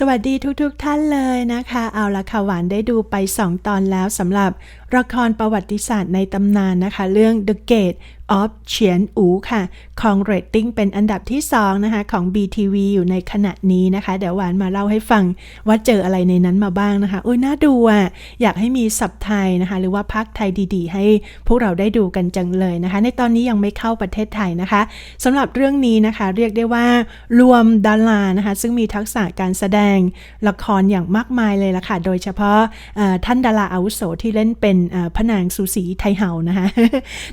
สวัสดีทุกๆทท่านเลยนะคะ เอาละค่ะหวานได้ดูไป 2 ตอนแล้วสำหรับละครประวัติศาสตร์ในตำนานนะคะ เรื่อง The Gate of เฉียนอูค่ะของเรตติ้งเป็นอันดับที่ 2 นะคะ ของ BTV อยู่ในขณะนี้นะคะ เดี๋ยวหวานมาเล่าให้ฟังว่าเจออะไรในนั้นมาบ้างนะคะโอ้ยน่าดูอะ อยากให้มีสับไทยนะคะ หรือว่าพักไทยดีๆ ให้พวกเราได้ดูกันจังเลยนะคะ ในตอนนี้ยังไม่เข้าประเทศไทยนะคะสำหรับเรื่องนี้นะคะเรียกได้ว่ารวมดารานะคะ ซึ่งมีทักษะการแสดงละครอย่างมากมายเลยละค่ะ โดยเฉพาะท่านดาราอาวุโสที่เล่นเป็นพระนางสุสีไทยเฮานะคะ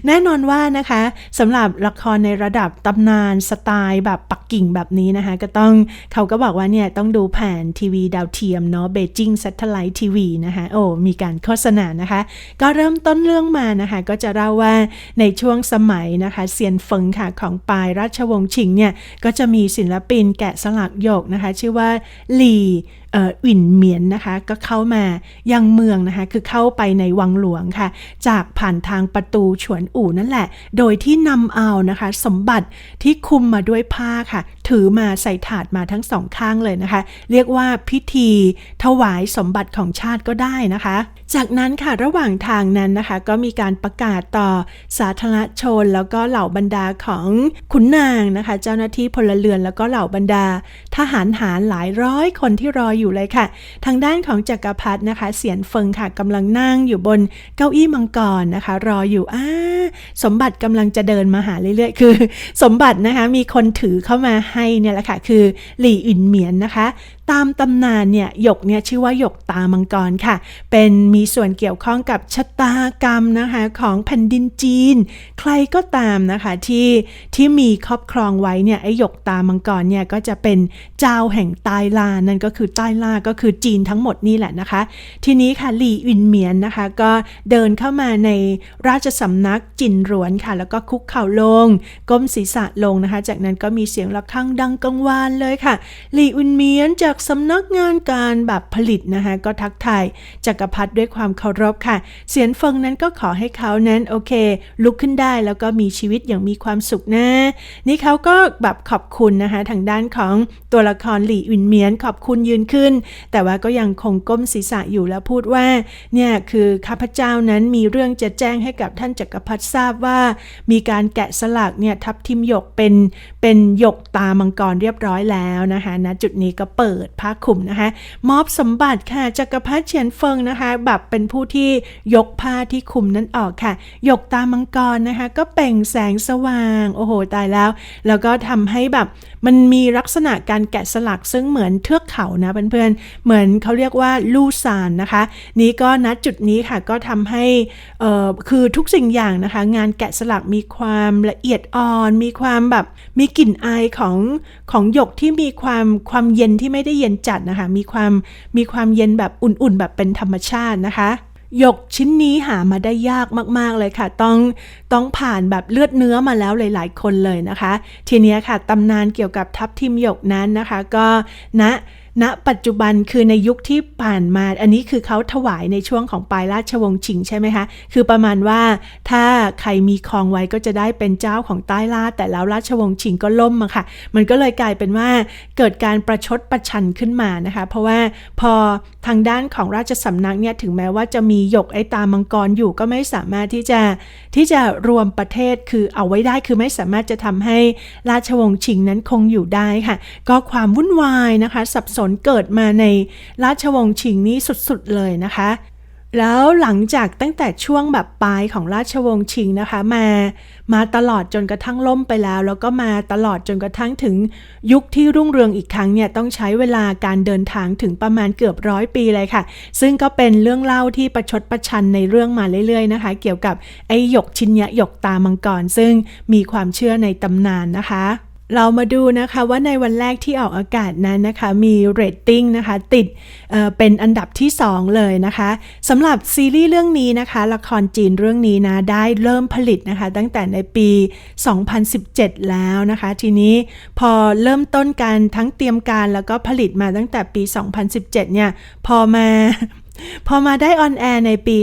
แน่นอนว่านะคะสำหรับละครในระดับตำนานสไตล์แบบปักกิ่งแบบนี้นะคะ ก็ต้องเขาก็บอกว่าเนี่ยต้องดูผ่านทีวีดาวเทียมเนาะเบจิงซัตเทไลท์ทีวีนะคะโอ้มีการโฆษณานะคะ ก็เริ่มต้นเรื่องมานะคะ ก็จะเล่าว่าในช่วงสมัยนะคะเซียนเฟิงค่ะของปลายราชวงศ์ชิงเนี่ยก็จะมีศิลปินแกะสลักหยกนะคะ ชื่อว่าหลี่ อิ่นเหมียนนะคะ ก็เข้ามายังเมืองนะคะ คือเข้าไปในวังหลวงค่ะ จากผ่านทางประตูฉวนอู่นั่นแหละ โดยที่นำเอานะคะ สมบัติที่คุมมาด้วยผ้าค่ะ ถือมาใส่ถาดมาทั้งสองข้างเลยนะคะ เรียกว่าพิธีถวายสมบัติของชาติก็ได้นะคะ จากนั้นค่ะระหว่างทางนั้นนะคะ ก็มีการประกาศต่อสาธารณชน แล้วก็เหล่าบรรดาของขุนนางนะคะ เจ้าหน้าที่พลเรือนแล้วก็เหล่าบรรดาทหารหารหลายร้อยคนที่รออยู่เลยค่ะ ทางด้านของจักรพรรดินะคะ เสียนเฟิงค่ะกำลังนั่งอยู่บนเก้าอี้มังกรนะคะ รออยู่อ้าสมบัติกำลังจะเดินมาหาเรื่อยๆ คือ สมบัตินะคะมีคนถือเข้ามาให้เนี่ยแหละค่ะคือหลี่อินเหมียนนะคะตามตำนานเนี่ยหยกเนี่ยชื่อว่าหยกตามังกรค่ะ เป็นมีส่วนเกี่ยวข้องกับชะตากรรมนะคะของแผ่นดินจีน ใครก็ตามนะคะที่ที่มีครอบครองไว้เนี่ยไอหยกตามังกรเนี่ยก็จะเป็นเจ้าแห่งใต้ลานั่นก็คือใต้ลาก็คือจีนทั้งหมดนี่แหละนะคะ ทีนี้ค่ะหลี่อินเมียนนะคะ ก็เดินเข้ามาในราชสำนักจินรวนค่ะ แล้วก็คุกเข่าลง ก้มศีรษะลงนะคะ จากนั้นก็มีเสียงระฆังดังกังวานเลยค่ะหลี่อินเมียนจะากสำนักงานการแบบผลิตนะคะก็ทักทายจักรพรรดิด้วยความเคารพค่ะ เสียนเฟิงนั้นก็ขอให้เขานั้นโอเค ลุกขึ้นได้แล้วก็มีชีวิตอย่างมีความสุขนะ นี่เขาก็แบบขอบคุณนะคะทางด้านของตัวละครหลี่อินเมียนขอบคุณยืนขึ้น แต่ว่าก็ยังคงก้มศีรษะอยู่แล้วพูดว่าเนี่ยคือข้าพเจ้านั้นมีเรื่องจะแจ้งให้กับท่านจักรพรรดิทราบว่า มีการแกะสลักเนี่ยทับทิมหยกเป็นเป็นหยกตามังกรเรียบร้อยแล้วนะคะณนะจุดนี้ก็เปิดดผ้าคลุมนะคะมอบสมบัติค่ะจักรพรรดิเฉียนเฟิงนะคะแบบเป็นผู้ที่ยกผ้าที่คลุมนั้นออกค่ะยกตามังกรนะคะ ก็เปล่งแสงสว่าง โอ้โหตายแล้ว แล้วก็ทำให้แบบมันมีลักษณะการแกะสลักซึ่งเหมือนเทือกเขานะเพื่อนๆเหมือนเขาเรียกว่าลู่ซานนะคะ นี้ก็ณจุดนี้ค่ะก็ทำให้เอ่อคือทุกสิ่งอย่างนะคะ งานแกะสลักมีความละเอียดอ่อน มีความแบบมีกลิ่นอายของของหยกที่มีความความเย็นที่ไม่ได้เย็นจัดนะคะ มีความมีความเย็นแบบอุ่นๆ แบบเป็นธรรมชาตินะคะหยกชิ้นนี้หามาได้ยากมาก ๆ เลยค่ะ ต้องต้องผ่านแบบเลือดเนื้อมาแล้วหลาย ๆ คนเลยนะคะ ทีนี้ค่ะตำนานเกี่ยวกับทัพทิมหยกนั้นนะคะ ก็ณนะ ณปัจจุบันคือในยุคที่ผ่านมา อันนี้คือเขาถวายในช่วงของปลายราชวงศ์ชิงใช่ไหมคะ คือประมาณว่าถ้าใครมีครองไว้ก็จะได้เป็นเจ้าของใต้ล่า แต่แล้วราชวงศ์ชิงก็ล่มอะค่ะ มันก็เลยกลายเป็นว่าเกิดการประชดประชันขึ้นมานะคะ เพราะว่าพอทางด้านของราชสำนักเนี่ยถึงแม้ว่าจะมีหยกไอ้ตามังกรอยู่ก็ไม่สามารถที่จะที่จะรวมประเทศคือเอาไว้ได้คือไม่สามารถจะทำให้ราชวงศ์ชิงนั้นคงอยู่ได้ค่ะ ก็ความวุ่นวายนะคะสับสนเกิดมาในราชวงศ์ชิงนี้สุดๆเลยนะคะ แล้วหลังจากตั้งแต่ช่วงแบบปลายของราชวงศ์ชิงนะคะ มามาตลอดจนกระทั่งล่มไปแล้ว แล้วก็มาตลอดจนกระทั่งถึงยุคที่รุ่งเรืองอีกครั้งเนี่ยต้องใช้เวลาการเดินทางถึงประมาณเกือบร้อยปีเลยค่ะ ซึ่งก็เป็นเรื่องเล่าที่ประชดประชันในเรื่องมาเรื่อยๆนะคะ เกี่ยวกับไอ้หยกชินยะหยกตามังกรซึ่งมีความเชื่อในตำนานนะคะ เรามาดูนะคะว่าในวันแรกที่ออกอากาศนั้นนะคะมีเรตติ้งนะคะติดเเป็นอันดับที่ 2 เลยนะคะสำหรับซีรีส์เรื่องนี้นะคะ ละครจีนเรื่องนี้นะได้เริ่มผลิตนะคะ ตั้งแต่ในปี 2017 แล้วนะคะ ทีนี้พอเริ่มต้นการทั้งเตรียมการแล้วก็ผลิตมาตั้งแต่ปี 2017 เนี่ยพอมา พอมาได้ออนแอร์ในปี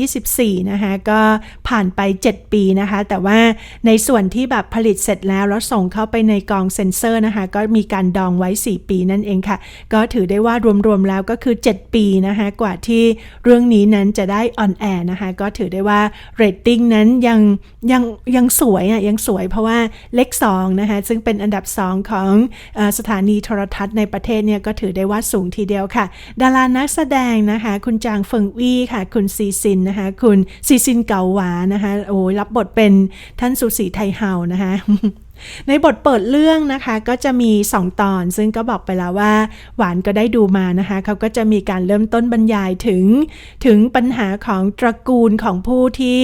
2024 นะคะก็ผ่านไป 7 ปีนะคะ แต่ว่าในส่วนที่แบบผลิตเสร็จแล้ว แล้วส่งเข้าไปในกองเซ็นเซอร์นะคะ ก็มีการดองไว้ 4 ปีนั่นเองค่ะ ก็ถือได้ว่ารวมๆแล้วก็คือ 7 ปีนะคะกว่าที่เรื่องนี้นั้นจะได้ออนแอร์นะคะ ก็ถือได้ว่าเรตติ้งนั้นยังยังยังสวยอะยังสวยเพราะว่าเลข2นะคะซึ่งเป็นอันดับ 2 ของอสถานีโทรทัศน์ในประเทศเนี่ยก็ถือได้ว่าสูงทีเดียวค่ะ ดารานักแสดงนะคะ คุณจางเฟิงวี่ค่ะ คุณซีซินนะคะ คุณซีซินเกาหวานะคะโอ้ยรับบทเป็นท่านสุสีไทเฮานะคะในบทเปิดเรื่องนะคะก็จะมี 2 ตอน ซึ่งก็บอกไปแล้วว่า หวานก็ได้ดูมานะคะเขาก็จะมีการเริ่มต้นบรรยายถึง ถึงปัญหาของตระกูลของผู้ที่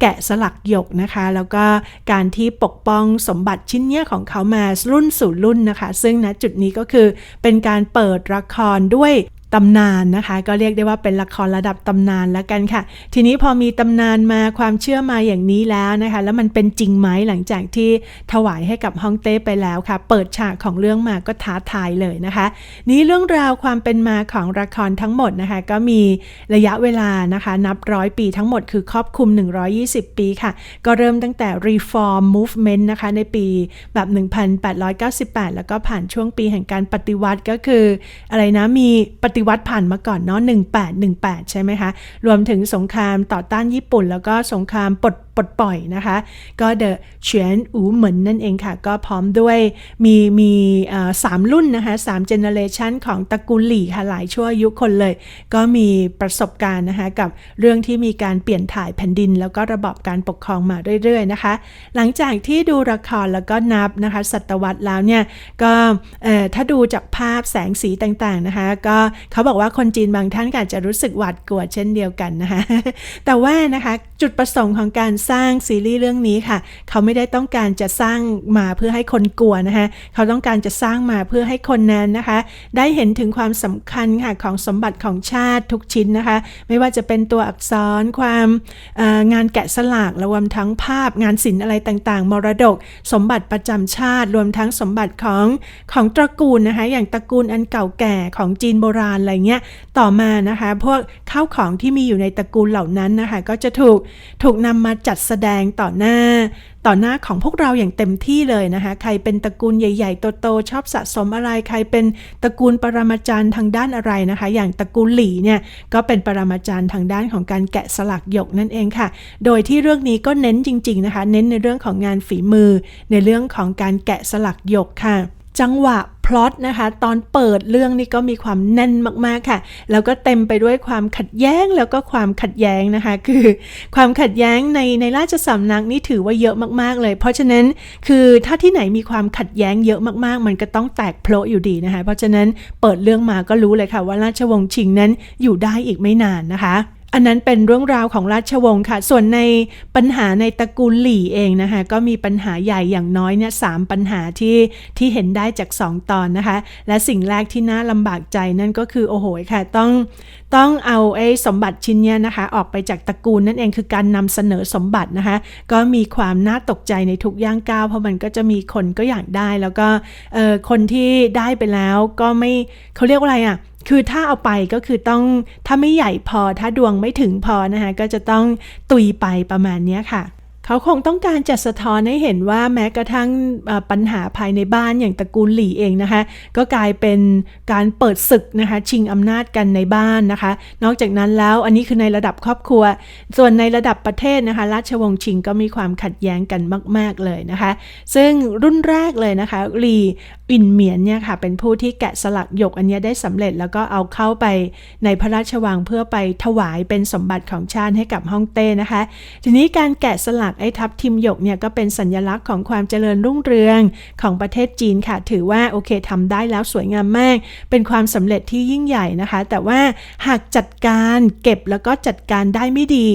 แกะสลักหยกนะคะ แล้วก็การที่ปกป้องสมบัติชิ้นเนี้ยของเขามารุ่นสู่รุ่นนะคะ ซึ่งณจุดนี้ก็คือเป็นการเปิดละครด้วย ตำนานนะคะ ก็เรียกได้ว่าเป็นละครระดับตำนานแล้วกันค่ะ ทีนี้พอมีตำนานมาความเชื่อมาอย่างนี้แล้วนะคะ แล้วมันเป็นจริงไหมหลังจากที่ถวายให้กับฮ่องเต้ไปแล้วค่ะ เปิดฉากของเรื่องมาก็ท้าทายเลยนะคะ นี้เรื่องราวความเป็นมาของละครทั้งหมดนะคะ ก็มีระยะเวลานะคะ นับร้อยปีทั้งหมดคือครอบคลุม 120 ปีค่ะ ก็เริ่มตั้งแต่ Reform Movement นะคะในปีแบบ 1898 แล้วก็ผ่านช่วงปีแห่งการปฏิวัติก็คืออะไรนะมีปฏิฏิวัติผ่านมาก่อนเนาะ1818 ใช่ไหมคะ รวมถึงสงครามต่อต้านญี่ปุ่น แล้วก็สงครามปลด ปลดปล่อยนะคะ ก็เดอะเฉียนอูเหมินนั่นเองค่ะ ก็พร้อมด้วยมีมีสามรุ่นนะคะสามเจเนเรชันของตระกูลหลี่ค่ะ หลายชั่วยุคนเลย ก็มีประสบการณ์นะคะกับเรื่องที่มีการเปลี่ยนถ่ายแผ่นดิน แล้วก็ระบอบการปกครองมาเรื่อยๆนะคะ หลังจากที่ดูละครแล้วก็นับนะคะศตวรรษแล้วเนี่ยก็ถ้าดูจากภาพแสงสีต่างๆนะคะ ก็เขาบอกว่าคนจีนบางท่านก็อาจจะรู้สึกหวาดกลัวเช่นเดียวกันนะคะแต่ว่านะคะจุดประสงค์ของการสร้างซีรีส์เรื่องนี้ค่ะ เขาไม่ได้ต้องการจะสร้างมาเพื่อให้คนกลัวนะคะเขาต้องการจะสร้างมาเพื่อให้คนนั้นนะคะ ได้เห็นถึงความสำคัญค่ะของสมบัติของชาติทุกชิ้นนะคะ ไม่ว่าจะเป็นตัวอักษรความงานแกะสลักรวมทั้งภาพงานศิลป์อะไรต่างๆ มรดก สมบัติประจำชาติ รวมทั้งสมบัติของของตระกูลนะคะ อย่างตระกูลอันเก่าแก่ของจีนโบราณอะไรเงี้ยต่อมานะคะ พวกข้าวของที่มีอยู่ในตระกูลเหล่านั้นนะคะ ก็จะถูกถูกนำมาจัดแสดงต่อหน้า ต่อหน้าของพวกเราอย่างเต็มที่เลยนะคะ ใครเป็นตระกูลใหญ่ ๆ โตๆชอบสะสมอะไร ใครเป็นตระกูลปรมาจารย์ทางด้านอะไรนะคะ อย่างตระกูลหลี่เนี่ยก็เป็นปรมาจารย์ทางด้านของการแกะสลักหยกนั่นเองค่ะ โดยที่เรื่องนี้ก็เน้นจริง ๆนะคะ เน้นในเรื่องของงานฝีมือ ในเรื่องของการแกะสลักหยกค่ะ จังหวะ พล็อตนะคะ ตอนเปิดเรื่องนี่ก็มีความแน่นมากๆค่ะ แล้วก็เต็มไปด้วยความขัดแย้งแล้วก็ความขัดแย้งนะคะ คือความขัดแย้งในในราชสำนักนี่ถือว่าเยอะมากๆเลย เพราะฉะนั้นคือถ้าที่ไหนมีความขัดแย้งเยอะมากๆ มันก็ต้องแตกโผล่อยู่ดีนะคะ เพราะฉะนั้นเปิดเรื่องมาก็รู้เลยค่ะ ว่าราชวงศ์ชิงนั้นอยู่ได้อีกไม่นานนะคะ อันนั้นเป็นเรื่องราวของราชวงศ์ค่ะ ส่วนในปัญหาในตระกูลหลี่เองนะคะ ก็มีปัญหาใหญ่อย่างน้อยเนี่ยสามปัญหาที่ที่เห็นได้จาก 2 ตอนนะคะ และสิ่งแรกที่น่าลำบากใจนั่นก็คือโอ้โหค่ะ ต้องต้องเอาไอ้สมบัติชิ้นเนี้นะคะ ออกไปจากตระกูลนั่นเองคือการนำเสนอสมบัตินะคะ ก็มีความน่าตกใจในทุกย่างก้าวเพราะมันก็จะมีคนก็อยากได้แล้วก็เออคนที่ได้ไปแล้วก็ไม่เขาเรียกว่าอะไรอะ่ะ คือถ้าเอาไปก็คือต้องถ้าไม่ใหญ่พอถ้าดวงไม่ถึงพอนะคะก็จะต้องตุยไปประมาณนี้ค่ะ เขาคงต้องการจะสะท้อนให้เห็นว่าแม้กระทั่งปัญหาภายในบ้านอย่างตระกูลหลี่เองนะคะ ก็กลายเป็นการเปิดศึกนะคะชิงอำนาจกันในบ้านนะคะ นอกจากนั้นแล้วอันนี้คือในระดับครอบครัว ส่วนในระดับประเทศนะคะ ราชวงศ์ชิงก็มีความขัดแย้งกันมาก ๆเลยนะคะ ซึ่งรุ่นแรกเลยนะคะหลี่อินเหมียนเนี่ยค่ะเป็นผู้ที่แกะสลักหยกอันนี้ได้สำเร็จแล้วก็เอาเข้าไปในพระราชวังเพื่อไปถวายเป็นสมบัติของชาติให้กับฮ่องเต้นะคะ ทีนี้การแกะสลักไอ้ทับทิมหยกเนี่ยก็เป็นสัญลักษณ์ของความเจริญรุ่งเรืองของประเทศจีนค่ะ ถือว่าโอเคทำได้แล้วสวยงามมาก เป็นความสำเร็จที่ยิ่งใหญ่นะคะ แต่ว่าหากจัดการเก็บแล้วก็จัดการได้ไม่ดี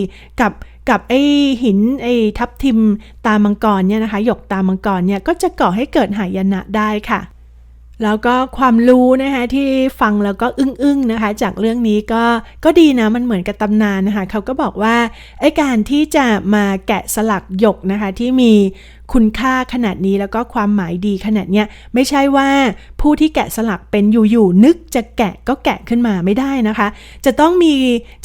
กับกับไอ้หินไอ้ทับทิมตามังกรเนี่ยนะคะ หยกตามังกรเนี่ยก็จะก่อให้เกิดหายนะได้ค่ะ แล้วก็ความรู้นะคะที่ฟังแล้วก็อึ้งๆนะคะ จากเรื่องนี้ก็ก็ดีนะมันเหมือนกับตำนานนะคะเขาก็บอกว่าไอ้การที่จะมาแกะสลักหยกนะคะที่มีคุณค่าขนาดนี้แล้วก็ความหมายดีขนาดเนี้ยไม่ใช่ว่าผู้ที่แกะสลักเป็นอยู่ๆนึกจะแกะก็แกะขึ้นมาไม่ได้นะคะ จะต้องมี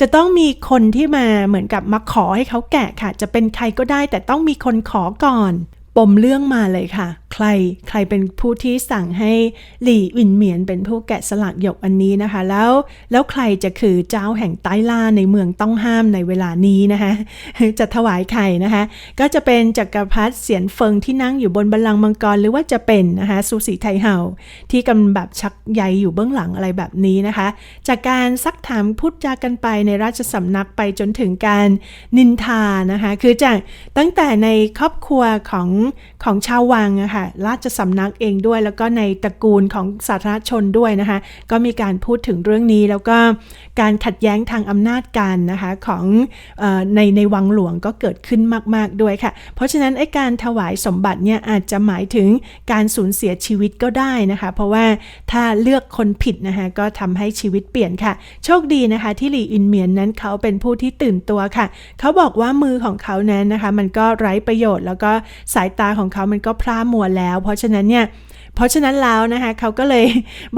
จะต้องมีคนที่มาเหมือนกับมาขอให้เขาแกะค่ะ จะเป็นใครก็ได้แต่ต้องมีคนขอก่อน ปมเรื่องมาเลยค่ะ ใครใครเป็นผู้ที่สั่งให้หลี่อินเหมียนเป็นผู้แกะสลักหยกอันนี้นะคะ แล้วแล้วใครจะคือเจ้าแห่งใต้ล่าในเมืองต้องห้ามในเวลานี้นะคะจะถวายใครนะคะ ก็จะเป็นจักรพรรดิเสียนเฟิงที่นั่งอยู่บนบัลลังก์มังกรหรือว่าจะเป็นนะคะสุสีไทเห่าที่กำลังแบบชักใยอยู่เบื้องหลังอะไรแบบนี้นะคะ จากการซักถามพูดจากันไปในราชสำนักไปจนถึงการนินทานะคะ คือจากตั้งแต่ในครอบครัวของของชาววังอะค่ะราชสำนักเองด้วย แล้วก็ในตระกูลของสาธารณชนด้วยนะคะก็มีการพูดถึงเรื่องนี้ แล้วก็การขัดแย้งทางอำนาจกันนะคะของออในในวังหลวงก็เกิดขึ้นมาก ๆด้วยค่ะ เพราะฉะนั้นไอ้การถวายสมบัติเนี่ยอาจจะหมายถึงการสูญเสียชีวิตก็ได้นะคะ เพราะว่าถ้าเลือกคนผิดนะคะก็ทำให้ชีวิตเปลี่ยนค่ะ โชคดีนะคะที่หลีอินเหมียนนั้นเขาเป็นผู้ที่ตื่นตัวค่ะ เขาบอกว่ามือของเขานั้นนะคะ มันก็ไร้ประโยชน์แล้วก็สายตาของเขามันก็พร่ามัวแล้ว เพราะฉะนั้นเนี่ยเพราะฉะนั้นแล้วนะคะเขาก็เลย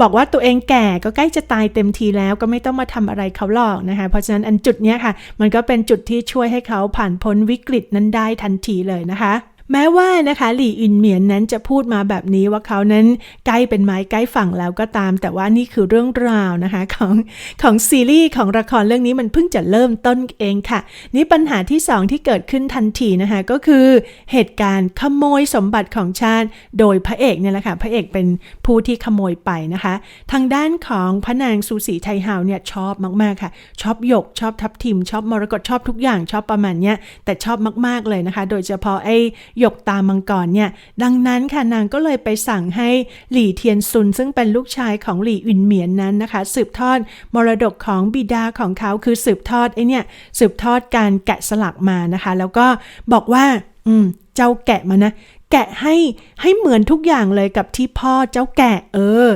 บอกว่าตัวเองแก่ก็ใกล้จะตายเต็มทีแล้วก็ไม่ต้องมาทำอะไรเขาหรอกนะคะเพราะฉะนั้นอันจุดเนี้ยค่ะ มันก็เป็นจุดที่ช่วยให้เขาผ่านพ้นวิกฤตนั้นได้ทันทีเลยนะคะ แม้ว่านะคะหลี่อินเหมียนนั้นจะพูดมาแบบนี้ว่าเขานั้นใกล้เป็นไม้ใกล้ฝั่งแล้วก็ตาม แต่ว่านี่คือเรื่องราวนะคะของของซีรีส์ของละครเรื่องนี้มันเพิ่งจะเริ่มต้นเองค่ะ นี่ปัญหาที่สองที่เกิดขึ้นทันทีนะคะก็คือเหตุการณ์ขโมยสมบัติของชาติ โดยพระเอกเนี่ยแหละค่ะพระเอกเป็นผู้ที่ขโมยไปนะคะ ทางด้านของพระนางซูสีไทเฮาเนี่ยชอบมากๆค่ะชอบหยกชอบทับทิม ชอบมรกตชอบทุกอย่างชอบประมาณเนี้ยแต่ชอบมากๆเลยนะคะ โดยเฉพาะไอ้หยกตามังกรเนี่ย ดังนั้นค่ะนางก็เลยไปสั่งให้หลี่เทียนซุน ซึ่งเป็นลูกชายของหลี่อินเหมียนนั้นนะคะ สืบทอดมรดกของบิดาของเขาคือสืบทอดไอเนี่ยสืบทอดการแกะสลักมานะคะ แล้วก็บอกว่า อืม เจ้าแกะมานะแกะให้ให้เหมือนทุกอย่างเลยกับที่พ่อเจ้าแกะเออ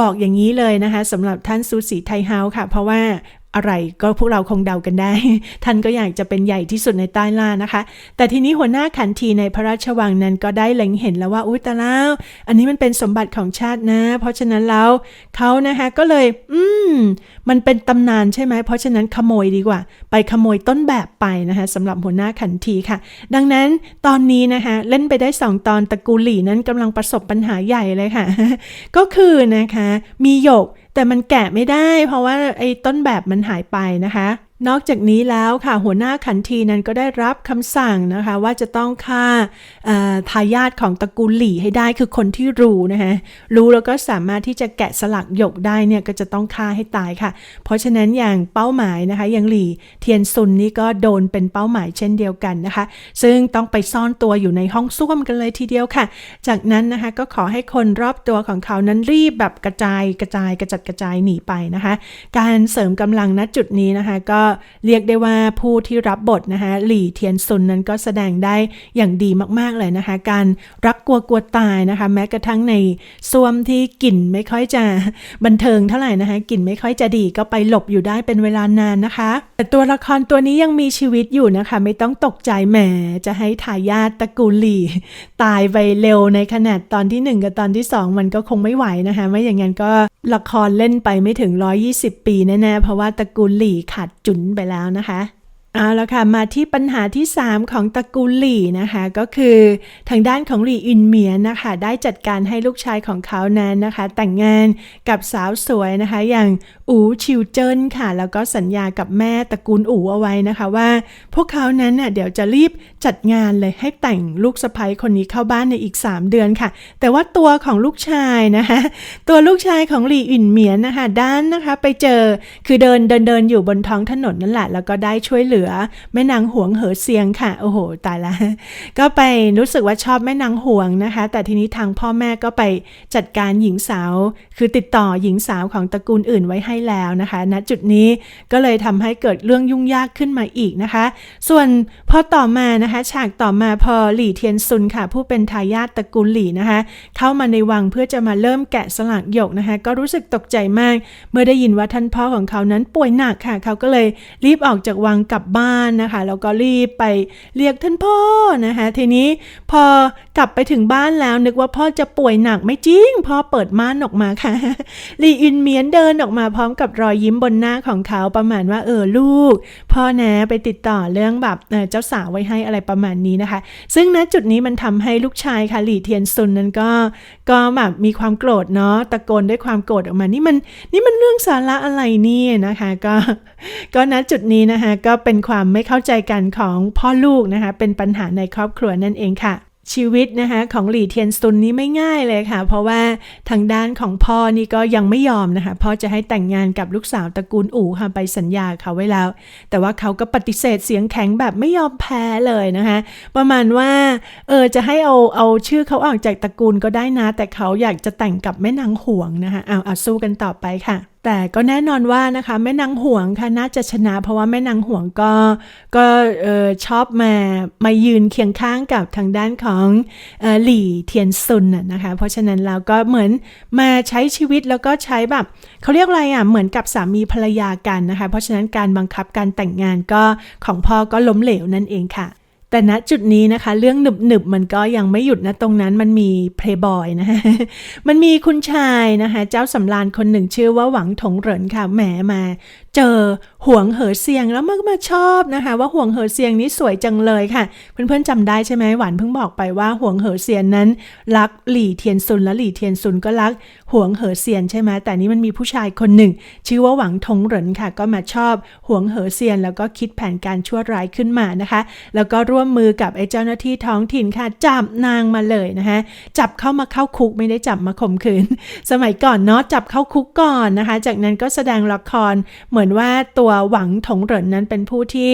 บอกอย่างนี้เลยนะคะสำหรับท่านซูสีไทเฮาค่ะ เพราะว่า อะไรก็พวกเราคงเดากันได้ ท่านก็อยากจะเป็นใหญ่ที่สุดในใต้ล่านะคะ แต่ทีนี้หัวหน้าขันทีในพระราชวังนั้นก็ได้เล็งเห็นแล้วว่าอุ้ยตาแล้ว อันนี้มันเป็นสมบัติของชาตินะ เพราะฉะนั้นแล้วเขานะคะก็เลย อืม มันเป็นตำนานใช่ไหม เพราะฉะนั้นขโมยดีกว่า ไปขโมยต้นแบบไปนะคะสำหรับหัวหน้าขันทีค่ะ ดังนั้นตอนนี้นะคะเล่นไปได้ 2 ตอนตะกูลหลี่นั้นกำลังประสบปัญหาใหญ่เลยค่ะ ก็คือนะคะมีหยก แต่มันแกะไม่ได้ เพราะว่าไอ้ต้นแบบมันหายไปนะคะ นอกจากนี้แล้วค่ะหัวหน้าขันทีนั้นก็ได้รับคำสั่งนะคะว่าจะต้องฆ่าทายาทของตระกูลหลี่ให้ได้คือคนที่รู้นะคะรู้แล้วก็สามารถที่จะแกะสลักหยกได้เนี่ยก็จะต้องฆ่าให้ตายค่ะ เพราะฉะนั้นอย่างเป้าหมายนะคะอย่างหลี่เทียนซุนนี่ก็โดนเป็นเป้าหมายเช่นเดียวกันนะคะ ซึ่งต้องไปซ่อนตัวอยู่ในห้องส้วมกันเลยทีเดียวค่ะ จากนั้นนะคะก็ขอให้คนรอบตัวของเขานั้นรีบแบบกระจายกระจายกระจัดกระจายหนีไปนะคะ การเสริมกำลังณจุดนี้นะคะก็เรียกได้ว่าผู้ที่รับบทนะคะหลี่เทียนซุนนั้นก็แสดงได้อย่างดีมากๆเลยนะคะ การรักกลัวกลัวตายนะคะ แม้กระทั่งในส้วมที่กลิ่นไม่ค่อยจะบันเทิงเท่าไหร่นะคะกลิ่นไม่ค่อยจะดีก็ไปหลบอยู่ได้เป็นเวลานานนะคะ แต่ตัวละครตัวนี้ยังมีชีวิตอยู่นะคะ ไม่ต้องตกใจแหมจะให้ทายาทตระกูลหลี่ ตายไปเร็วในขนาดตอนที่ 1 กับตอนที่ 2 มันก็คงไม่ไหวนะคะ ไม่อย่างนั้นก็ละครเล่นไปไม่ถึง 120 ปีแน่ๆเพราะว่าตระกูลหลี่ขาดจุนไปแล้วนะคะ เอาละค่ะ มาที่ปัญหาที่ 3 ของตระกูลหลี่นะคะ ก็คือทางด้านของหลี่อินเหมียนนะคะ ได้จัดการให้ลูกชายของเขานั้นนะคะ แต่งงานกับสาวสวยนะคะ อย่างอูชิวเจิ้นค่ะ แล้วก็สัญญากับแม่ตระกูลอูเอาไว้นะคะว่า พวกเขานั้นน่ะเดี๋ยวจะรีบจัดงานเลยให้แต่งลูกสะใภ้คนนี้เข้าบ้านในอีก 3 เดือนค่ะ แต่ว่าตัวของลูกชายนะคะ ตัวลูกชายของหลี่อินเหมียนนะคะด้านนะคะไปเจอคือเดินเดินเดินอยู่บนท้องถนนนั่นแหละแล้วก็ได้ช่วยเหลืออแม่นางหวงเหอเซียงค่ะ โอ้โห ตายละ ก็ไปรู้สึกว่าชอบแม่นางหวงนะคะ แต่ทีนี้ทางพ่อแม่ก็ไปจัดการหญิงสาว คือติดต่อหญิงสาวของตระกูลอื่นไว้ให้แล้วนะคะณจุดนี้ก็เลยทำให้เกิดเรื่องยุ่งยากขึ้นมาอีกนะคะ ส่วนพอต่อมานะคะ ฉากต่อมาพอหลี่เทียนซุนค่ะ ผู้เป็นทายาทตระกูลหลี่นะคะ เข้ามาในวังเพื่อจะมาเริ่มแกะสลักหยกนะคะ ก็รู้สึกตกใจมาก เมื่อได้ยินว่าท่านพ่อของเขานั้นป่วยหนักค่ะ เขาก็เลยรีบออกจากวังกลับบ้านนะคะ แล้วก็รีบไปเรียกท่านพ่อนะคะ ทีนี้พอกลับไปถึงบ้านแล้วนึกว่าพ่อจะป่วยหนักไม่จริง พ่อเปิดม่านออกมาค่ะ ลีอินเมียนเดินออกมาพร้อมกับรอยยิ้มบนหน้าของเขาประมาณว่าเออลูก พ่อนะไปติดต่อเรื่องแบบเออเจ้าสาวไว้ให้อะไรประมาณนี้นะคะ ซึ่งณจุดนี้มันทำให้ลูกชายค่ะหลี่เทียนซุนนั้นก็ก็แบบมีความโกรธเนาะตะโกนด้วยความโกรธออกมานี่มันนี่มันเรื่องสาระอะไรนี่นะคะ ก็ก็ณจุดนี้นะคะก็เป็นความไม่เข้าใจกันของพ่อลูกนะคะ เป็นปัญหาในครอบครัวนั่นเองค่ะ ชีวิตนะคะของหลี่เทียนซุนนี้ไม่ง่ายเลยค่ะ เพราะว่าทางด้านของพ่อนี่ก็ยังไม่ยอมนะคะ พ่อจะให้แต่งงานกับลูกสาวตระกูลอู่ค่ะไปสัญญาเขาไว้แล้ว แต่ว่าเขาก็ปฏิเสธเสียงแข็งแบบไม่ยอมแพ้เลยนะคะ ประมาณว่าเออจะให้เอาเอาชื่อเขาออกจากตระกูลก็ได้นะ แต่เขาอยากจะแต่งกับแม่นางห่วงนะคะเอาเอาสู้กันต่อไปค่ะ แต่ก็แน่นอนว่านะคะแม่นางห่วงค่ะน่าจะชนะ เพราะว่าแม่นางห่วงก็ก็ชอบมามายืนเคียงข้างกับทางด้านของหลี่เทียนซุนน่ะนะคะเพราะฉะนั้นเราก็เหมือนมาใช้ชีวิตแล้วก็ใช้แบบเขาเรียกอะไรอะเหมือนกับสามีภรรยากันนะคะเพราะฉะนั้นการบังคับการแต่งงานก็ของพ่อก็ล้มเหลวนั่นเองค่ะ แต่ณจุดนี้นะคะ เรื่องหนึบหนึบมันก็ยังไม่หยุดนะตรงนั้นมันมีเพลย์บอยนะคะมันมีคุณชายนะคะ เจ้าสำราญคนหนึ่งชื่อว่าหวังถงเหรินค่ะแหมมา เจอห่วงเหอเซียงแล้วมันก็มาชอบนะคะ ว่าห่วงเหอเซียงนี้สวยจังเลยค่ะ เพื่อนๆจำได้ใช่ไหมหวานเพิ่งบอกไปว่าห่วงเหอเซียนนั้น รักหลี่เทียนซุนและหลี่เทียนซุนก็รักห่วงเหอเซียนใช่ไหมแต่นี้มันมีผู้ชายคนหนึ่ง ชื่อว่าหวังทงเหรินค่ะ ก็มาชอบห่วงเหอเซียน แล้วก็คิดแผนการชั่วร้ายขึ้นมานะคะ แล้วก็ร่วมมือกับไอ้เจ้าหน้าที่ท้องถิ่นค่ะจับนางมาเลยนะคะจับเข้ามาเข้าคุกไม่ได้จับมาข่มขืน สมัยก่อนเนาะจับเข้าคุกก่อนนะคะ จากนั้นก็แสดงละครเหมือนว่าตัวหวังถงเหรินนั้นเป็นผู้ที่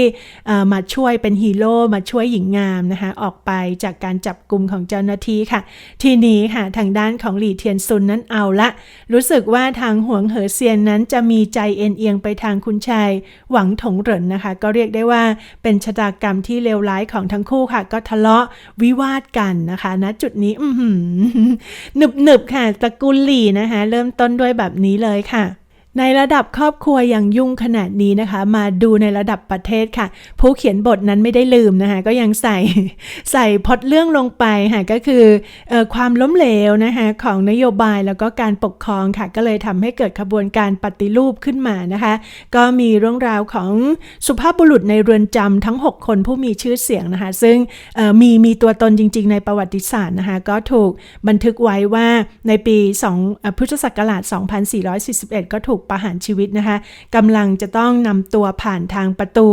มาช่วยเป็นฮีโร่มาช่วยหญิงงามนะคะออกไปจากการจับกลุ่มของเจ้าหน้าที่ค่ะ ทีนี้ค่ะทางด้านของหลี่เทียนซุนนั้นเอาละ รู้สึกว่าทางหวงเหอเซียนนั้นจะมีใจเอ็นเอียงไปทางคุณชายหวังถงเหรินนะคะ ก็เรียกได้ว่าเป็นชะตากรรมที่เลวร้ายของทั้งคู่ค่ะ ก็ทะเลาะวิวาทกันนะคะณจุดนี้หนึบหนึบค่ะตระกูลหลี่นะคะ เริ่มต้นด้วยแบบนี้เลยค่ะ ในระดับครอบครัวย่างยุ่งขนาดนี้นะคะ มาดูในระดับประเทศค่ะ ผู้เขียนบทนั้นไม่ได้ลืมนะคะ ก็ยังใส่ใส่พล็อดเรื่องลงไปค่ะก็คือออความล้มเหลวนะคะของนโยบายแล้วก็การปกครองค่ะ ก็เลยทำให้เกิดขบวนการปฏิรูปขึ้นมานะคะ ก็มีเรื่องราวของสุภาพบุรุษในเรือนจำทั้ง 6 คนผู้มีชื่อเสียงนะคะ ซึ่งออมีมีตัวตนจริง ๆ ในประวัติศาสตร์นะคะก็ถูกบันทึกไว้ว่าในปี2เอ่อพุทธศักราช 2441 ก็ถูกประหารชีวิตนะคะกำลังจะต้องนำตัวผ่านทางประตู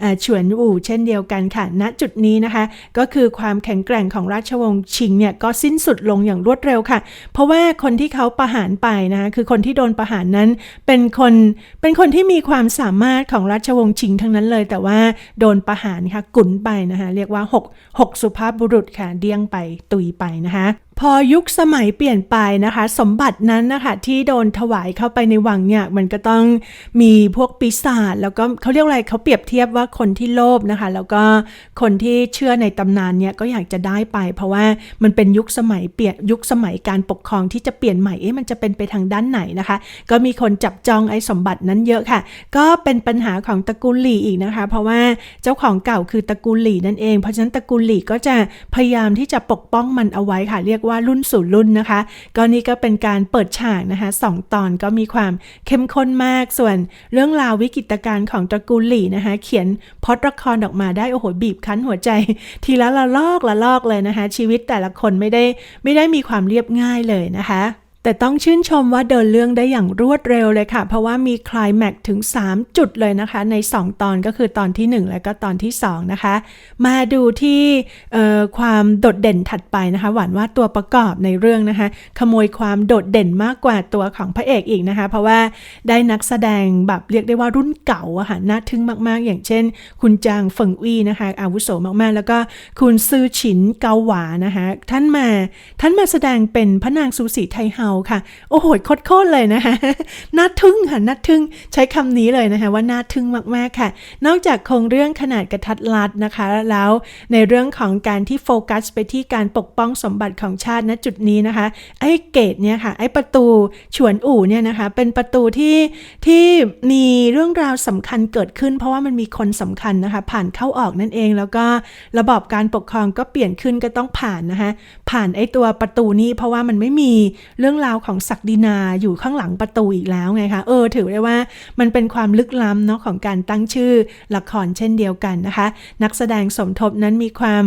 เอ่อเฉวนอู่เช่นเดียวกันค่ะ ณจุดนี้นะคะ ก็คือความแข็งแกร่งของราชวงศ์ชิงเนี่ยก็สิ้นสุดลงอย่างรวดเร็วค่ะ เพราะว่าคนที่เขาประหารไปนะคะคือคนที่โดนประหารนั้นเป็นคนเป็นคนที่มีความสามารถของราชวงศ์ชิงทั้งนั้นเลย แต่ว่าโดนประหารค่ะกุนไปนะคะเรียกว่า 6 6 สุภาพบุรุษค่ะเดี้ยงไปตุยไปนะคะ พอยุคสมัยเปลี่ยนไปนะคะ สมบัตินั้นนะคะที่โดนถวายเข้าไปในวังเนี่ยมันก็ต้องมีพวกปีศาจแล้วก็เขาเรียกอะไรเขาเปรียบเทียบว่าคนที่โลภนะคะ แล้วก็คนที่เชื่อในตำนานเนี่ยก็อยากจะได้ไป เพราะว่ามันเป็นยุคสมัยเปลี่ยนยุคสมัยการปกครองที่จะเปลี่ยนใหม่เอ๊ะมันจะเป็นไปทางด้านไหนนะคะ ก็มีคนจับจองไอ้สมบัตินั้นเยอะค่ะ ก็เป็นปัญหาของตระกูลหลี่อีกนะคะ เพราะว่าเจ้าของเก่าคือตระกูลหลี่นั่นเองเพราะฉะนั้นตระกูลหลี่ก็จะพยายามที่จะปกป้องมันเอาไว้ค่ะเรียกว่ารุ่นสู่รุ่นนะคะ ก็นี่ก็เป็นการเปิดฉากนะคะสองตอนก็มีความเข้มข้นมากส่วนเรื่องราววิกฤตการณ์ของตระกูลหลี่นะคะ เขียนพ็อดละครออกมาได้โอ้โหบีบคั้นหัวใจ ทีละละลอกละลอกเลยนะคะ ชีวิตแต่ละคนไม่ได้ไม่ได้มีความเรียบง่ายเลยนะคะ แต่ต้องชื่นชมว่าเดินเรื่องได้อย่างรวดเร็วเลยค่ะ เพราะว่ามีคลายแม็กถึง 3 จุดเลยนะคะ ใน 2 ตอนก็คือตอนที่ 1 และก็ตอนที่ 2 นะคะ มาดูที่ความโดดเด่นถัดไปนะคะ หวานว่าตัวประกอบในเรื่องนะคะ ขโมยความโดดเด่นมากกว่าตัวของพระเอกอีกนะคะ เพราะว่าได้นักแสดงแบบเรียกได้ว่ารุ่นเก่าอะค่ะน่าทึ่งมาก ๆ อย่างเช่น คุณจางเฟิงวี่นะคะอาวุโสมากๆ แล้วก็คุณซือฉินเกาหวานะคะท่านมาท่านมาแสดงเป็นพระนางสูสีไทเฮาค่ะ โอ้โหโคตรเลยนะคะน่าทึ่งค่ะน่าทึ่งใช้คำนี้เลยนะคะว่าน่าทึ่งมากๆค่ะ นอกจากคงเรื่องขนาดกระทัดรัดนะคะ แล้วในเรื่องของการที่โฟกัสไปที่การปกป้องสมบัติของชาติณจุดนี้นะคะ ไอ้เกตเนี่ยค่ะ ไอ้ประตูฉวนอู่เนี่ยนะคะ เป็นประตูที่ที่มีเรื่องราวสำคัญเกิดขึ้น เพราะว่ามันมีคนสำคัญนะคะ ผ่านเข้าออกนั่นเองแล้วก็ระบอบการปกครองก็เปลี่ยนขึ้นก็ต้องผ่านนะคะผ่านไอ้ตัวประตูนี้เพราะว่ามันไม่มีเรื่องราวของศักดินาอยู่ข้างหลังประตูอีกแล้วไงคะ เออ ถือได้ว่ามันเป็นความลึกล้ำเนาะของการตั้งชื่อละครเช่นเดียวกันนะคะ นักแสดงสมทบนั้นมีความ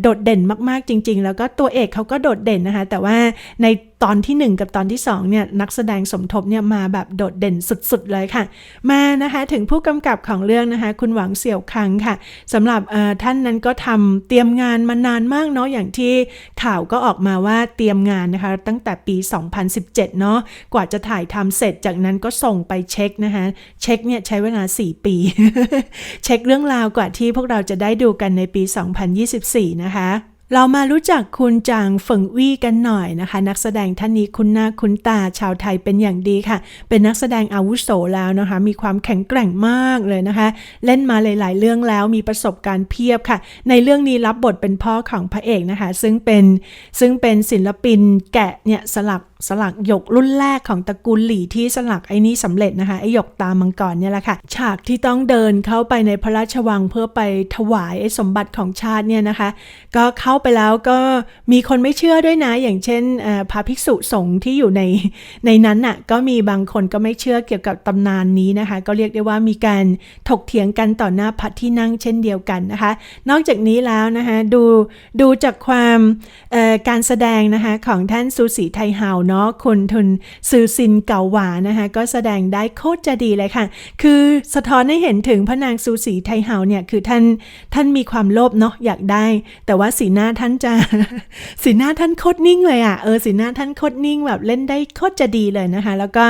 โดดเด่นมากๆจริง ๆ แล้วก็ตัวเอกเขาก็โดดเด่นนะคะ แต่ว่าใน ตอนที่ 1 กับตอนที่2เนี่ยนักแสดงสมทบเนี่ยมาแบบโดดเด่นสุดๆเลยค่ะ มานะคะถึงผู้กำกับของเรื่องนะคะคุณหวังเสี่ยวคังค่ะสำหรับท่านนั้นก็ทำเตรียมงานมานานมากเนาะอย่างที่ข่าวก็ออกมาว่าเตรียมงานนะคะตั้งแต่ปี 2017 เนาะกว่าจะถ่ายทำเสร็จจากนั้นก็ส่งไปเช็คนะคะเช็คเนี่ยใช้เวลา 4 ปี เช็คเรื่องราวกว่าที่พวกเราจะได้ดูกันในปี 2024 นะคะ เรามารู้จักคุณจางฝงวี่กันหน่อยนะคะ นักแสดงท่านนี้คุณหน้าคุณตาชาวไทยเป็นอย่างดีค่ะ เป็นนักแสดงอาวุโสแล้วนะคะ มีความแข็งแกร่งมากเลยนะคะ เล่นมาหลาย ๆ เรื่องแล้วมีประสบการณ์เพียบค่ะ ในเรื่องนี้รับบทเป็นพ่อของพระเอกนะคะ ซึ่งเป็นซึ่งเป็นศิลปินแกะเนี่ยสลักสลักหยกรุ่นแรกของตระกูลหลี่ที่สลักไอ้นี้สำเร็จนะคะไอ้หยกตามังกรเนี่ยแหละค่ะ ฉากที่ต้องเดินเข้าไปในพระราชวังเพื่อไปถวายไอ้สมบัติของชาติเนี่ยนะคะ ก็เข้าไปแล้วก็มีคนไม่เชื่อด้วยนะ อย่างเช่นพระภิกษุสงฆ์ที่อยู่ในในนั้นน่ะก็มีบางคนก็ไม่เชื่อเกี่ยวกับตำนานนี้นะคะ ก็เรียกได้ว่ามีการถกเถียงกันต่อหน้าพระที่นั่งเช่นเดียวกันนะคะ นอกจากนี้แล้วนะคะดูดูจากความการแสดงนะคะของท่านสุสีไทเฮาเนาะคนทุนซือซินเก่าหวานะคะก็แสดงได้โคตรจะดีเลยค่ะ คือสะท้อนให้เห็นถึงพระนางซูสีไทเฮาเนี่ยคือท่านท่านมีความโลภเนาะอยากได้ แต่ว่าสีหน้าท่านจะสีหน้าท่านโคตรนิ่งเลยอะ่ะเออสีหน้าท่านโคตรนิ่งแบบเล่นได้โคตรจะดีเลยนะคะ แล้วก็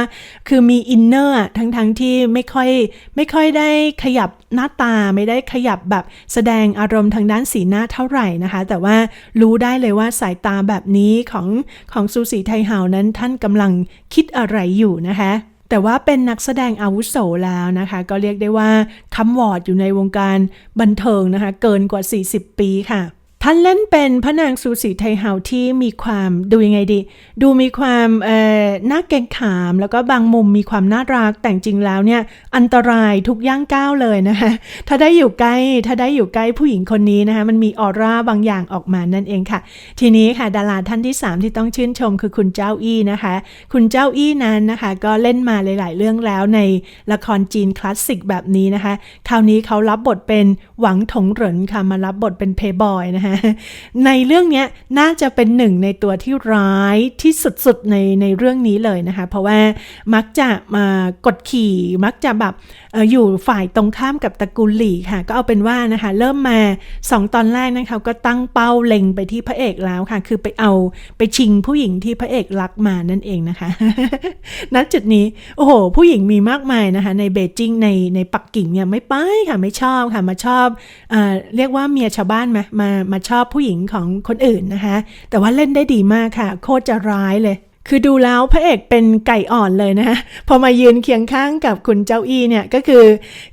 คือมีอินเนอร์ทั้งทั้งที่ไม่ค่อยไม่ค่อยได้ขยับหน้าตาไม่ได้ขยับแบบแสดงอารมณ์ทางด้านสีหน้าเท่าไหร่นะคะ แต่ว่ารู้ได้เลยว่าสายตาแบบนี้ของของซูสีไทเฮานั้นท่านกำลังคิดอะไรอยู่นะคะ แต่ว่าเป็นนักแสดงอาวุโสแล้วนะคะ ก็เรียกได้ว่าคำวอดอยู่ในวงการบันเทิงนะคะ เกินกว่า 40 ปีค่ะ ท่านเล่นเป็นพระนางสูสีไทเฮาที่มีความดูยังไงดี ดูมีความเอ่อน่าเกรงขาม แล้วก็บางมุมมีความน่ารักแต่จริงแล้วเนี่ยอันตรายทุกย่างก้าวเลยนะคะถ้าได้อยู่ใกล้ถ้าได้อยู่ใกล้ผู้หญิงคนนี้นะคะมันมีออร่าบางอย่างออกมานั่นเองค่ะ ทีนี้ค่ะดาราท่านที่ 3 ที่ต้องชื่นชมคือคุณเจ้าอี้นะคะ คุณเจ้าอี้นั้นนะคะ ก็เล่นมาหลาย ๆ เรื่องแล้วในละครจีนคลาสสิกแบบนี้นะคะ คราวนี้เขารับบทเป็นหวังถงเหรินค่ะมารับบทเป็นเพย์บอยนะคะในเรื่องนี้น่าจะเป็นหนึ่งในตัวที่ร้ายที่สุดๆในในเรื่องนี้เลยนะคะ เพราะว่ามักจะมากดขี่มักจะแบบอยู่ฝ่ายตรงข้ามกับตระกูลหลี่ค่ะ ก็เอาเป็นว่านะคะเริ่มมา 2 ตอนแรกนะคะก็ตั้งเป้าเล็งไปที่พระเอกแล้วค่ะ คือไปเอาไปชิงผู้หญิงที่พระเอกรักมานั่นเองนะคะณจุดนี้โอ้โห ผู้หญิงมีมากมายนะคะ ในเบจิงในในปักกิ่งเนี่ยไม่ไปค่ะไม่ชอบค่ะมาชอบเอเรียกว่าเมียชาวบ้านไหมมามาชอบผู้หญิงของคนอื่นนะคะ แต่ว่าเล่นได้ดีมากค่ะ โคตรจะร้ายเลย คือดูแล้วพระเอกเป็นไก่อ่อนเลยนะคะพอมายืนเคียงข้างกับคุณเจ้าอี้เนี่ยก็คือ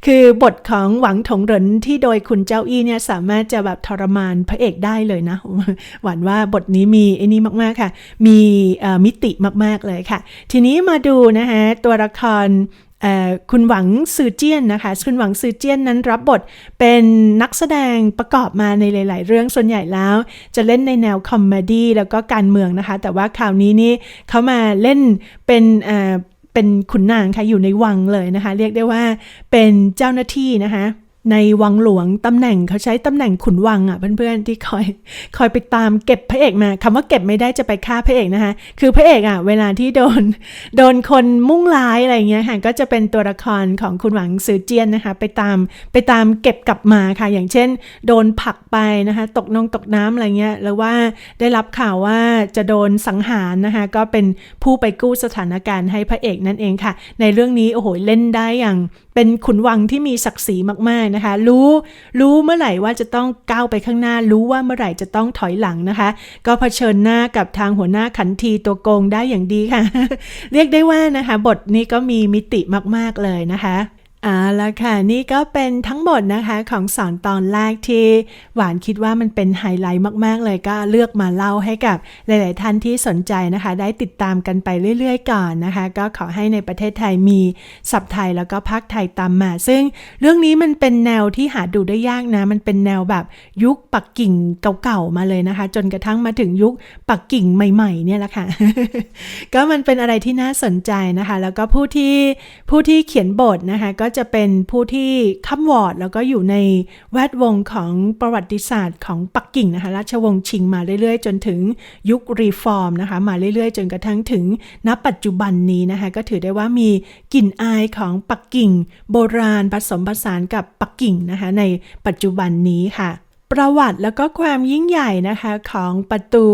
คือบทของหวังถงเหรินที่โดยคุณเจ้าอี้เนี่ยสามารถจะแบบทรมานพระเอกได้เลยนะ หวังว่าบทนี้มีไอ้นี่มากๆค่ะ มีมิติมากๆเลยค่ะ ทีนี้มาดูนะคะตัวละคร คุณหวังซือเจียนนะคะ คุณหวังซือเจียนนั้นรับบทเป็นนักแสดงประกอบมาในหลาย ๆ เรื่องส่วนใหญ่แล้ว จะเล่นในแนวคอมเมดี้แล้วก็การเมืองนะคะ แต่ว่าคราวนี้นี่เขามาเล่นเป็นเป็นขุนนางค่ะอยู่ในวังเลยนะคะ เรียกได้ว่าเป็นเจ้าหน้าที่นะคะ ในวังหลวงตำแหน่งเขาใช้ตำแหน่งขุนวังอะเพื่อนๆที่คอยคอยไปตามเก็บพระเอกมาคำว่าเก็บไม่ได้จะไปฆ่าพระเอกนะคะคือพระเอกอะเวลาที่โดนโดนคนมุ่งร้ายอะไรเงี้ยค่ะก็จะเป็นตัวละครของคุณหวังซือเจียนนะคะไปตามไปตามเก็บกลับมาค่ะ อย่างเช่น โดนผลักไปนะคะตกนงตกน้ำอะไรเงี้ยหรือว่าได้รับข่าวว่าจะโดนสังหารนะคะก็เป็นผู้ไปกู้สถานการณ์ให้พระเอกนั่นเองค่ะ ในเรื่องนี้โอ้โหเล่นได้อย่างเป็นขุนวังที่มีศักดิ์ศรีมากๆนะคะ รู้รู้เมื่อไหร่ว่าจะต้องก้าวไปข้างหน้า รู้ว่าเมื่อไหร่จะต้องถอยหลังนะคะ ก็เผชิญหน้ากับทางหัวหน้าขันทีตัวโกงได้อย่างดีค่ะ เรียกได้ว่านะคะ บทนี้ก็มีมิติมาก ๆ เลยนะคะ เอาละค่ะนี่ก็เป็นทั้งหมดนะคะของสอนตอนแรกที่ หวานคิดว่ามันเป็นไฮไลท์มากๆเลยก็เลือกมาเล่าให้กับหลาย ๆ ท่านที่สนใจนะคะ ได้ติดตามกันไปเรื่อย ๆ ก่อนนะคะ ก็ขอให้ในประเทศไทยมีสับไทยแล้วก็ภาคไทยตามมา ซึ่งเรื่องนี้มันเป็นแนวที่หาดูได้ยากนะ มันเป็นแนวแบบยุคปักกิ่งเก่าๆมาเลยนะคะ จนกระทั่งมาถึงยุคปักกิ่งใหม่ ๆ เนี่ยแหละค่ะก็มันเป็นอะไรที่น่าสนใจนะคะ แล้วก็ผู้ที่ผู้ที่เขียนบทนะคะก็จะเป็นผู้ที่คัมวอร์ดแล้วก็อยู่ในแวดวงของประวัติศาสตร์ของปักกิ่งนะคะราชวงศ์ชิงมาเรื่อยๆ จนถึงยุครีฟอร์มนะคะมาเรื่อยๆ จนกระทั่งถึงณปัจจุบันนี้นะคะก็ถือได้ว่ามีกลิ่นอายของปักกิ่ง โบราณผสมผสานกับปักกิ่งนะคะในปัจจุบันนี้ค่ะ ประวัติแล้วก็ความยิ่งใหญ่นะคะของประตู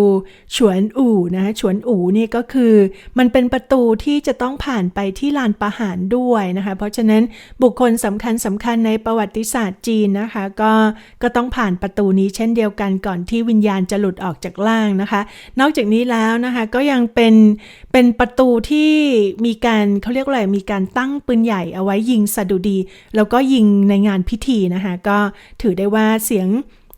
ฉวนอู่นะคะฉวนอู่นี่ก็คือ มันเป็นประตูที่จะต้องผ่านไปที่ลานประหารด้วยนะคะเพราะฉะนั้นบุคคลสำคัญสำคัญในประวัติศาสตร์จีนนะคะก็ก็ต้องผ่านประตูนี้เช่นเดียวกันก่อนที่วิญญาณจะหลุดออกจากร่างนะคะ นอกจากนี้แล้วนะคะก็ยังเป็นเป็นประตูที่มีการเขาเรียกว่าอะไรมีการตั้งปืนใหญ่เอาไว้ยิงสะดุดี แล้วก็ยิงในงานพิธีนะคะก็ถือได้ว่าเสียง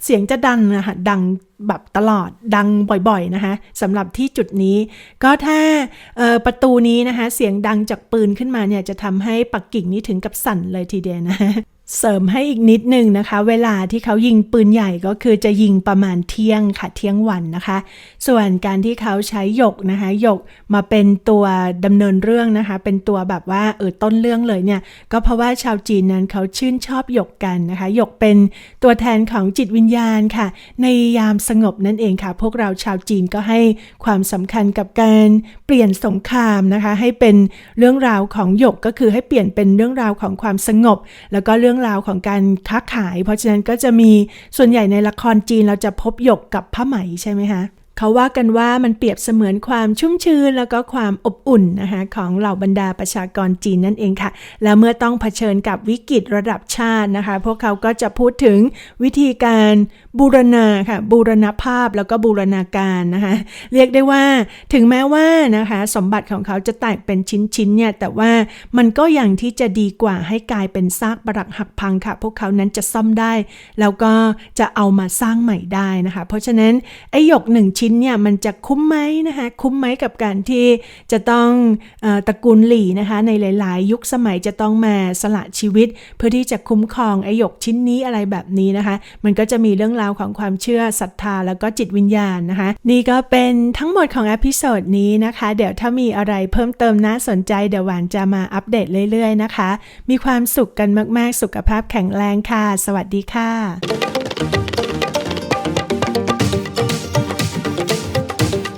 เสียงจะดังนะคะดังแบบตลอดดังบ่อยๆนะคะสำหรับที่จุดนี้ ก็ถ้าประตูนี้นะคะเสียงดังจากปืนขึ้นมาเนี่ยจะทำให้ปักกิ่งนี้ถึงกับสั่นเลยทีเดียวนะ เสริมให้อีกนิดนึงนะคะ เวลาที่เขายิงปืนใหญ่ก็คือจะยิงประมาณเที่ยงค่ะเที่ยงวันนะคะ ส่วนการที่เขาใช้หยกนะคะหยกมาเป็นตัวดำเนินเรื่องนะคะ เป็นตัวแบบว่าเออต้นเรื่องเลยเนี่ย ก็เพราะว่าชาวจีนนั้นเขาชื่นชอบหยกกันนะคะหยกเป็นตัวแทนของจิตวิญญาณค่ะ ในยามสงบนั่นเองค่ะ พวกเราชาวจีนก็ให้ความสำคัญกับการเปลี่ยนสงครามนะคะ ให้เป็นเรื่องราวของหยกก็คือให้เปลี่ยนเป็นเรื่องราวของความสงบ แล้วก็เรื่องราวของการค้าขาย เพราะฉะนั้นก็จะมีส่วนใหญ่ในละครจีนเราจะพบหยกกับผ้าไหมใช่ไหมคะ เขาว่ากันว่ามันเปรียบเสมือนความชุ่มชื้นแล้วก็ความอบอุ่นนะคะของเหล่าบรรดาประชากรจีนนั่นเองค่ะ แล้วเมื่อต้องเผชิญกับวิกฤตระดับชาตินะคะ พวกเขาก็จะพูดถึงวิธีการบูรณาค่ะบูรณภาพแล้วก็บูรณาการนะคะเรียกได้ว่าถึงแม้ว่านะคะสมบัติของเขาจะแตกเป็นชิ้นๆเนี่ยแต่ว่ามันก็อยังที่จะดีกว่าให้กลายเป็นซากปรักหักพังค่ะ พวกเขานั้นจะซ่อมได้ แล้วก็จะเอามาสร้างใหม่ได้นะคะ เพราะฉะนั้นไอ้หยกหนึ่งชนเนี่ยมันจะคุ้มไหมนะคะคุ้มไหมกับการที่จะต้องอตระกูลหลี่นะคะในหลาย ๆ ยุคสมัยจะต้องมาสละชีวิต เพื่อที่จะคุ้มครองไอหยกชิ้นนี้อะไรแบบนี้นะคะ มันก็จะมีเรื่องราวของความเชื่อศรัทธาแล้วก็จิตวิญญาณนะคะ นี่ก็เป็นทั้งหมดของอพิโซดนี้นะคะ เดี๋ยวถ้ามีอะไรเพิ่มเติมน่าสนใจเดี๋ยวหวานจะมาอัปเดตเรื่อย ๆ นะคะ มีความสุขกันมาก ๆ สุขภาพแข็งแรงค่ะ สวัสดีค่ะ